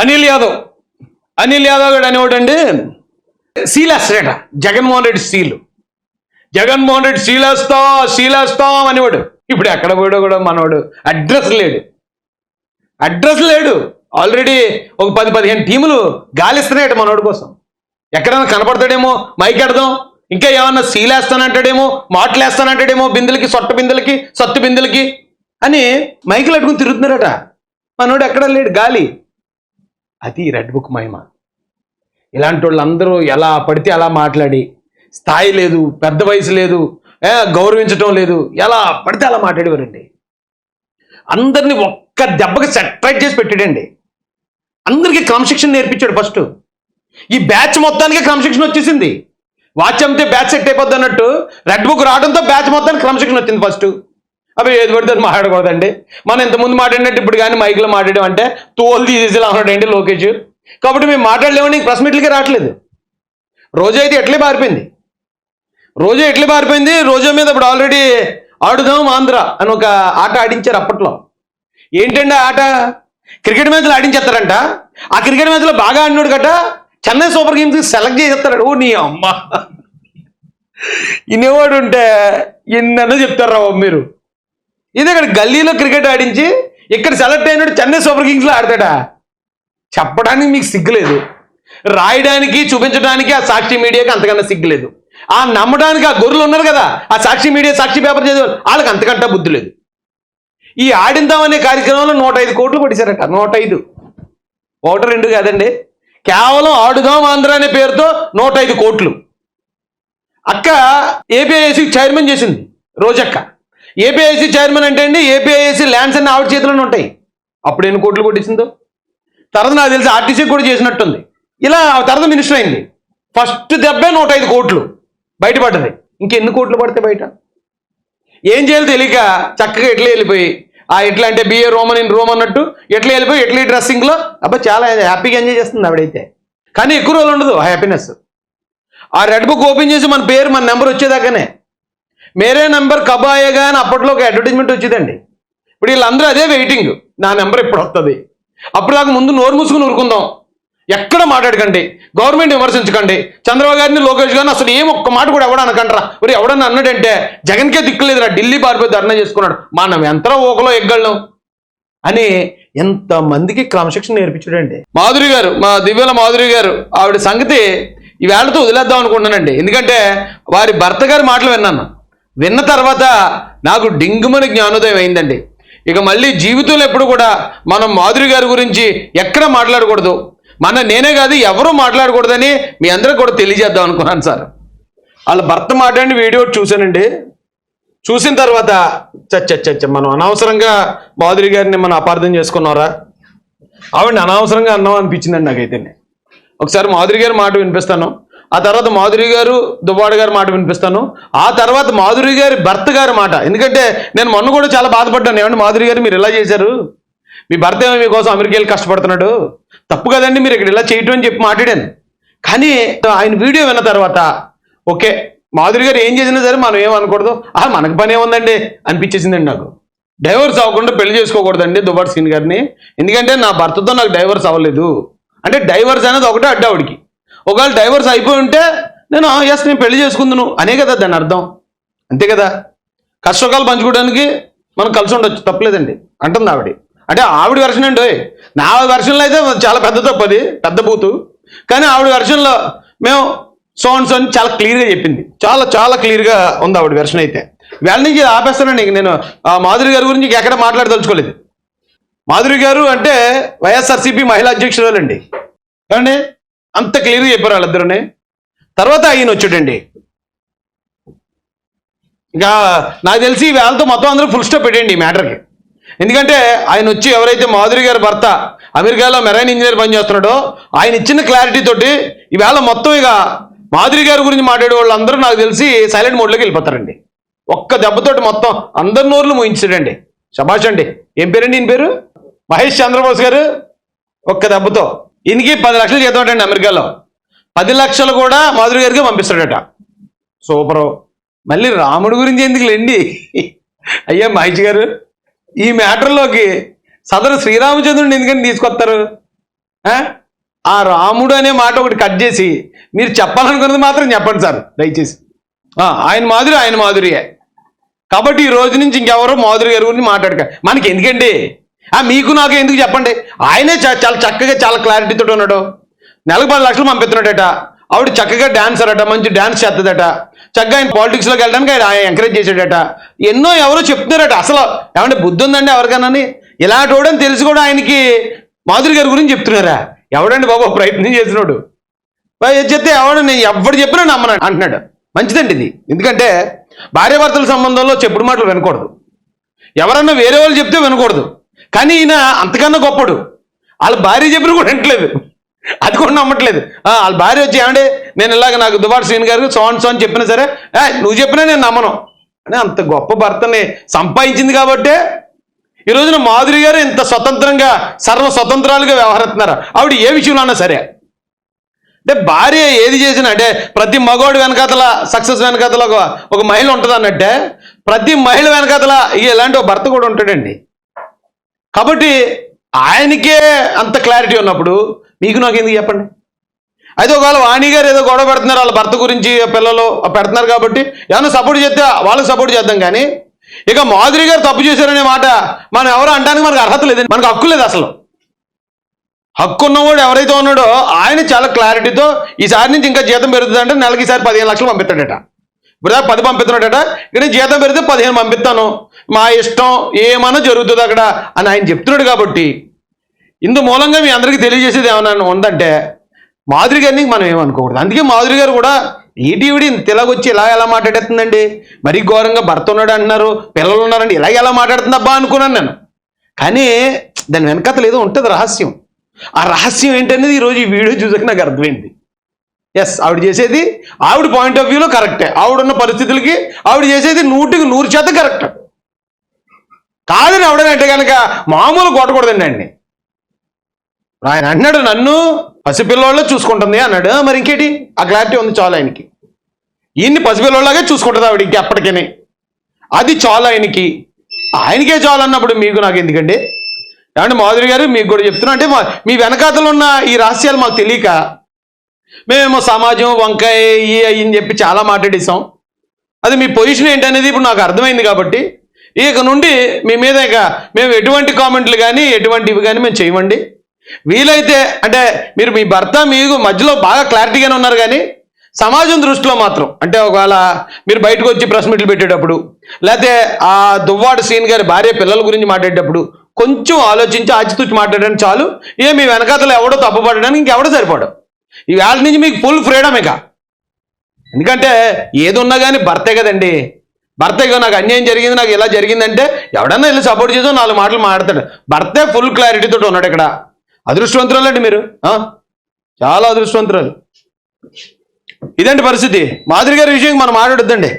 అనిల్ యాదవ్. అనిల్ యాదవ్ గారు అనేవాడండి? సీలేస్తాడట జగన్మోహన్ రెడ్డి సీలు జగన్మోహన్ రెడ్డి సీలేస్తా సీలేస్తాం అనేవాడు. ఇప్పుడు ఎక్కడ పోయాడో కూడా మనవాడు. అడ్రస్ లేడు. అడ్రస్ లేడు. ఆల్రెడీ ఒక పది పదిహేను టీములు గాలిస్తున్నాయట మనోడి కోసం. ఎక్కడైనా కనపడతాడేమో మైక్ ఎడదాం ఇంకా ఏమన్నా సీలేస్తానంటాడేమో మాటలేస్తానంటాడేమో బిందులకి సొట్ట బిందెలకి సత్తు బిందెలకి అని మైకులు అట్టుకుని తిరుగుతున్నారట. మనోడు ఎక్కడ లేడు. గాలి. అది రెడ్ బుక్ మహిమ. ఇలాంటి వాళ్ళందరూ ఎలా పడితే అలా మాట్లాడి స్థాయి లేదు పెద్ద వయసు లేదు గౌరవించటం లేదు ఎలా పడితే అలా మాట్లాడేవారండి. అందరినీ ఒక్క దెబ్బకి సెట్రైట్ చేసి పెట్టాడండి. అందరికీ క్రమశిక్షణ నేర్పించాడు ఫస్ట్. ఈ బ్యాచ్ మొత్తానికి క్రమశిక్షణ వచ్చేసింది. వాచ్ అమ్మితే బ్యాచ్ సెట్ అయిపోద్ది అన్నట్టు రెడ్ బుక్ రావడంతో బ్యాచ్ మొత్తానికి క్రమశిక్షణ వచ్చింది ఫస్ట్. అవి ఏది పడితే అది మాట్లాడకూడదండి. మనం ఇంతకుముందు మాట్లాడినట్టు ఇప్పుడు కానీ మైక్లో మాట్లాడామంటే తోలు తీసేసేలా ఉన్నాడండి లోకేష్? కాబట్టి మేము మాట్లాడలేమని ప్రెస్ మీట్లకి రావట్లేదు. రోజా అయితే ఎట్లే పారిపోయింది రోజా ఎట్లే పారిపోయింది రోజా మీద ఇప్పుడు ఆల్రెడీ ఆడుదాం ఆంధ్ర అని ఒక ఆట ఆడించారు అప్పట్లో. ఏంటండి ఆట? క్రికెట్ మ్యాచ్లు ఆడించేస్తారంట. ఆ క్రికెట్ మ్యాచ్లో బాగా ఆడినాడు గట చెన్నై సూపర్ గేమ్స్ సెలెక్ట్ చేసేస్తాడు. ఓ నీ అమ్మ. ఇనేవాడు ఉంటే ఎన్నన్నా చెప్తారా మీరు. ఇది ఇక్కడ గల్లీలో క్రికెట్ ఆడించి ఇక్కడ సెలెక్ట్ అయినాడు చెన్నై సూపర్ కింగ్స్లో ఆడతాడా? చెప్పడానికి మీకు సిగ్గులేదు. రాయడానికి చూపించడానికి ఆ సాక్షి మీడియాకి అంతకన్నా సిగ్గులేదు. ఆ నమ్మడానికి ఆ గొర్రెలు ఉన్నారు కదా ఆ సాక్షి మీడియా సాక్షి పేపర్ చదివారు వాళ్ళకి అంతకంటా బుద్ధి లేదు. ఈ ఆడిందామనే కార్యక్రమంలో నూట ఐదు కోట్లు కొట్టేశారట నూట ఐదు. ఒకటి రెండు కాదండి. కేవలం ఆడుదాం ఆంధ్ర అనే పేరుతో నూట ఐదు కోట్లు. అక్క ఏపీఐసి చైర్మన్ చేసింది రోజక్క. ఏపీఐసి చైర్మన్ అంటే అండి ఏపీఐసి ల్యాండ్స్ అన్ని ఆవిడ చేతిలోనే ఉంటాయి. అప్పుడు ఎన్ని కోట్లు కొట్టించిందో? తర్వాత నాకు తెలిసి ఆర్టీసీ కూడా చేసినట్టుంది. ఇలా ఆ తర్వాత మినిస్టర్ అయింది. ఫస్ట్ దెబ్బే నూట ఐదు కోట్లు బయటపడ్డది. ఇంకెన్ని కోట్లు పడితే బయట? ఏం చేయాలో తెలియక చక్కగా ఎట్లా వెళ్ళిపోయి ఆ ఎట్లా అంటే బిఏ రోమన్ ఇన్ రోమ్ అన్నట్టు ఎట్లా వెళ్ళిపోయి ఎట్లా డ్రెస్సింగ్లో అబ్బా చాలా హ్యాపీగా ఎంజాయ్ చేస్తుంది ఆవిడైతే. కానీ ఎక్కువ రోజులు ఉండదు ఆ హ్యాపీనెస్. ఆ రెడ్ బుక్ ఓపెన్ చేసి మన పేరు మన నెంబర్ వచ్చేదాకానే. మేరే నెంబర్ కబాయేగా అని అప్పట్లో ఒక అడ్వర్టైజ్మెంట్ వచ్చిందండి. ఇప్పుడు వీళ్ళందరూ అదే వెయిటింగ్ నా నెంబర్ ఎప్పుడు వస్తుంది. అప్పుడు దాకా ముందు నోరు మూసుకుని ఊరుకుందాం. ఎక్కడ మాట్లాడకండి. గవర్నమెంట్ విమర్శించకండి. చంద్రబాబు గారిని లోకేష్ గారిని అసలు ఏం ఒక్క మాట కూడా ఎవడ అనకంటారా మరి ఎవడన్నా అన్నాడంటే జగన్కే దిక్కులేదురా ఢిల్లీ బారిపోయి ధర్నా చేసుకున్నాడు. మనం ఎంత ఓకలో ఎగ్గళ్ళం అని ఎంతమందికి క్రమశిక్షణ నేర్పించాడండి. మాధురి గారు మా దివ్యల మాధురి గారు ఆవిడ సంగతి ఈ వేళతో వదిలేద్దాం అనుకుంటున్నానండి. ఎందుకంటే వారి భర్త గారి మాటలు విన్నాను. విన్న తర్వాత నాకు డింగుమని జ్ఞానోదయం అయిందండి. ఇక మళ్ళీ జీవితంలో ఎప్పుడు కూడా మనం మాధురి గారి గురించి ఎక్కడ మాట్లాడకూడదు. మన నేనే కాదు ఎవరూ మాట్లాడకూడదని మీ అందరికి కూడా తెలియజేద్దాం అనుకున్నాను సార్. వాళ్ళ భర్త మాట్లాడి వీడియో చూశానండి. చూసిన తర్వాత చచ్చ మనం అనవసరంగా మాధురి గారిని మనం అపార్థం చేసుకున్నారా? ఆవిడ అనవసరంగా అన్నాం అనిపించిందండి నాకైతే. ఒకసారి మాధురి గారి మాట వినిపిస్తాను. ఆ తర్వాత మాధురి గారు దువ్వాడ గారి మాట వినిపిస్తాను. ఆ తర్వాత మాధురి గారి భర్త గారి మాట. ఎందుకంటే నేను మొన్న కూడా చాలా బాధపడ్డాను. ఏమంటే మాధురి గారు మీరు ఇలా చేశారు? మీ భర్త ఏమో మీకోసం అమెరికా వెళ్ళి కష్టపడుతున్నాడు. తప్పు కదండి మీరు ఇక్కడ ఇలా చేయటం అని చెప్పి మాట్లాడాను. కానీ ఆయన వీడియో విన్న తర్వాత ఓకే మాధురి గారు ఏం చేసినా సరే మనం ఏమనకూడదు ఆ మనకు పని ఏముందండి అనిపించేసిందండి నాకు. డైవర్స్ అవ్వకుండా పెళ్ళి చేసుకోకూడదండి దువ్వాడ సీన్ గారిని. ఎందుకంటే నా భర్తతో నాకు డైవర్స్ అవ్వలేదు. అంటే డైవర్స్ అనేది ఒకటే అడ్డావుడికి ఒకవేళ డైవర్స్ అయిపోయి ఉంటే నేను ఎస్ నేను పెళ్ళి చేసుకుందును. అనే కదా దాని అర్థం. అంతే కదా? కష్టకాలు పంచుకోవడానికి మనం కలిసి ఉండొచ్చు తప్పలేదండి. అంటుంది ఆవిడ. అంటే ఆవిడ వెర్షన్ అండి ఓయ్. నా వెర్షన్లో అయితే చాలా పెద్ద తప్పు అది పెద్ద బూతు. కానీ ఆవిడ వెర్షన్లో మేము సోన్స్ అని చాలా క్లియర్గా చెప్పింది. చాలా చాలా క్లియర్గా ఉంది ఆవిడ వెర్షన్ అయితే. వేళ నుంచి ఆపేస్తానండి నేను. మాధురి గారి గురించి ఎక్కడ మాట్లాడదలుచుకోలేదు. మాధురి గారు అంటే వైఎస్ఆర్సీపీ మహిళా అధ్యక్షురాలండి. ఏమండి? అంత క్లియర్గా చెప్పారు వాళ్ళిద్దరునే. తర్వాత ఆయన వచ్చాడండి. ఇంకా నాకు తెలిసి వేళతో మొత్తం అందరూ ఫుల్ స్టాప్ పెట్టండి ఈ మ్యాటర్కి ఎందుకంటే ఆయన వచ్చి ఎవరైతే మాధురి గారి భర్త అమెరికాలో మెరైన్ ఇంజనీర్ పనిచేస్తున్నాడో ఆయన ఇచ్చిన క్లారిటీ తోటి ఈవేళ మొత్తం ఇక మాధురి గారి గురించి మాట్లాడే వాళ్ళందరూ నాకు తెలిసి సైలెంట్ మోడ్లోకి వెళ్ళిపోతారండి. ఒక్క దెబ్బతోటి మొత్తం అందరి నోర్లు మోయించాడండి. శభాష్ అండి ఏం పేరండి ఈయన పేరు? మహేష్ చంద్రబోస్ గారు? ఒక్క దెబ్బతో. ఈయనకి పది లక్షలు చేద్దామంటండి అమెరికాలో. పది లక్షలు కూడా మాధురి గారికి పంపిస్తాడట. సూపరు. మళ్ళీ రాముడి గురించి ఎందుకు లేండి అయ్యా మహేష్ గారు ఈ మ్యాటర్లోకి సదరు శ్రీరామచంద్రుడిని ఎందుకని తీసుకొస్తారు? ఆ? రాముడు అనే మాట ఒకటి కట్ చేసి మీరు చెప్పాలనుకున్నది మాత్రం చెప్పండి సార్ దయచేసి. ఆయన మాధురి ఆయన మాధురియే. కాబట్టి ఈ రోజు నుంచి ఇంకెవరో మాధురి గారి గురించి మాట్లాడక మనకి ఎందుకండి మీకు నాకు ఎందుకు చెప్పండి? ఆయనే చాలా చక్కగా చాలా క్లారిటీతో ఉన్నాడు. నెలకు పది లక్షలు పంపిస్తున్నాడట. ఆవిడ చక్కగా డాన్సర్ అట మంచి డాన్స్ చేస్తుందట. చక్కగా ఆయన పాలిటిక్స్లోకి వెళ్ళడానికి ఆయన ఎంకరేజ్ చేశాడట. ఎన్నో ఎవరో చెప్తున్నారట. అసలు ఏమంటే బుద్ధి ఉందండి ఎవరికైనా ఇలాంటి వాడని తెలిసి కూడా ఆయనకి మాధురి గారి గురించి చెప్తున్నారా? ఎవడండి బాబు ప్రయత్నం చేసినాడు చెప్తే ఎవడు నేను ఎవడు చెప్పినా నమ్మను అంటున్నాడు. మంచిదండి ఇది. ఎందుకంటే భార్యాభర్తల సంబంధంలో చెప్పుడు మాటలు వినకూడదు. ఎవరన్నా వేరే వాళ్ళు చెప్తే వినకూడదు. కానీ ఈయన అంతకన్నా గొప్పడు. వాళ్ళ భార్య చెప్పిన కూడా వినట్లేదు. అది కూడా నమ్మట్లేదు. వాళ్ళ భార్య వచ్చి ఏమంటే నేను ఇలాగ నాకు దుబాటి శ్రీని గారు సోన్ సోన్ చెప్పినా సరే నువ్వు చెప్పినా నేను నమ్మను. అని అంత గొప్ప భర్తని సంపాదించింది కాబట్టే ఈ రోజున మాధురి గారు ఇంత స్వతంత్రంగా సర్వ స్వతంత్రాలుగా వ్యవహరిస్తున్నారు. ఆవిడ ఏ విషయంలో అన్నా సరే. అంటే భార్య ఏది చేసినా అంటే ప్రతి మగవాడు వెనకాతల సక్సెస్ వెనకాతల ఒక ఒక మహిళ ఉంటుంది అన్నట్టే ప్రతి మహిళ వెనకాతల ఇలాంటి ఒక భర్త కూడా ఉంటాడండి. కాబట్టి ఆయనకే అంత క్లారిటీ ఉన్నప్పుడు మీకు నాకు ఎందుకు చెప్పండి? అయితే ఒకవేళ వాణి గారు ఏదో గొడవ పెడుతున్నారు వాళ్ళ భర్త గురించి పిల్లలు పెడుతున్నారు కాబట్టి ఏమైనా సపోర్ట్ చేస్తే వాళ్ళకి సపోర్ట్ చేద్దాం కానీ ఇక మాధురి గారు తప్పు చేశారనే మాట మనం ఎవరు అనడానికి మనకు అర్హత లేదు. మనకు హక్కు లేదు అసలు. హక్కు ఉన్నవాడు ఎవరైతే ఉన్నాడో ఆయన చాలా క్లారిటీతో ఈసారి నుంచి ఇంకా జీతం పెరుగుతుందంటే నెలకి ఈసారి పదిహేను లక్షలు పంపిస్తాడట. ఇప్పుడు పది పంపిస్తున్నాడట. ఇక్కడ జీతం పెరిగితే పదిహేను పంపిస్తాను. మా ఇష్టం ఏమన్నా జరుగుతుంది అక్కడ అని ఆయన చెప్తున్నాడు కాబట్టి. ఇందు మూలంగా మీ అందరికీ తెలియజేసేది ఏమన్నా ఉందంటే మాధురి గారిని మనం ఏమనుకోకూడదు. అందుకే మాధురి గారు కూడా ఈటీవిడి తెలగొచ్చి ఇలాగొచ్చి ఇలా ఎలా మాట్లాడేస్తుందండి? మరీ ఘోరంగా భర్త ఉన్నాడు అంటున్నారు పిల్లలు ఉన్నారండి ఇలా ఎలా మాట్లాడుతుందబ్బా అనుకున్నాను నేను. కానీ దాని వెనకతలు ఏదో ఉంటుంది రహస్యం. ఆ రహస్యం ఏంటనేది ఈరోజు ఈ వీడియో చూసాక నాకు అర్థమైంది. ఎస్ ఆవిడ చేసేది ఆవిడ పాయింట్ ఆఫ్ వ్యూలో కరెక్టే ఆవిడ ఉన్న పరిస్థితులకి ఆవిడ చేసేది నూటికి నూరు శాతం కరెక్ట్ కాదని ఎవడనంటే కనుక మామూలు కొట్టకూడదండి అండి ఆయన అన్నాడు నన్ను పసిపిల్లోళ్ళ చూసుకుంటుంది అన్నాడు. మరి ఇంకేటి? ఆ క్లారిటీ ఉంది చాలు ఆయనకి. ఈయన్ని పసిపిల్లోళ్ళగా చూసుకుంటుంది ఆవిడ ఇంకెప్పటికని అది చాలు ఆయనకి. ఆయనకే చాలు అన్నప్పుడు మీకు నాకు ఎందుకండి? ఏమంటే మాధురి గారు మీకు కూడా చెప్తున్నా అంటే మా- మీ వెనకాతలు ఉన్న ఈ రహస్యాలు మాకు తెలియక మేము సమాజం వంకాయ ఇవి అయ్యి అని చెప్పి చాలా మాట్లాడేసాం అది మీ పొజిషన్ ఏంటనేది ఇప్పుడు నాకు అర్థమైంది కాబట్టి ఇక నుండి మీ మీద ఇక మేము ఎటువంటి కామెంట్లు కానీ ఎటువంటివి కానీ మేము చేయమండి. వీలైతే అంటే మీరు మీ భర్త మీకు మధ్యలో బాగా క్లారిటీగానే ఉన్నారు కానీ సమాజం దృష్టిలో మాత్రం అంటే ఒకవేళ మీరు బయటకు వచ్చి ప్రెస్ మీట్లు పెట్టేటప్పుడు లేకపోతే ఆ దువ్వాడు సీన్ గారి భార్య పిల్లల గురించి మాట్లాడేటప్పుడు కొంచెం ఆలోచించి ఆచితూచి మాట్లాడడానికి చాలు. ఏ మీ వెనకాతలు ఎవడో తప్పుపడడానికి ఇంకెవడో సరిపడు ఇవాళ నుంచి మీకు ఫుల్ ఫ్రీడమ్ ఇక. ఎందుకంటే ఏది ఉన్నా కానీ భర్తే కదండి. భర్త ఇక నాకు అన్యాయం జరిగింది నాకు ఇలా జరిగిందంటే ఎవడన్నా వెళ్ళి సపోర్ట్ చేసో నాలుగు మాటలు మాట్లాడతాడు. భర్తే ఫుల్ క్లారిటీతో ఉన్నాడు ఇక్కడ. అదృష్టవంతురాలండి మీరు చాలా అదృష్టవంతురాలు. ఇదండి పరిస్థితి? మాధురి గారి విషయం మనం మాట్లాడొద్దండి.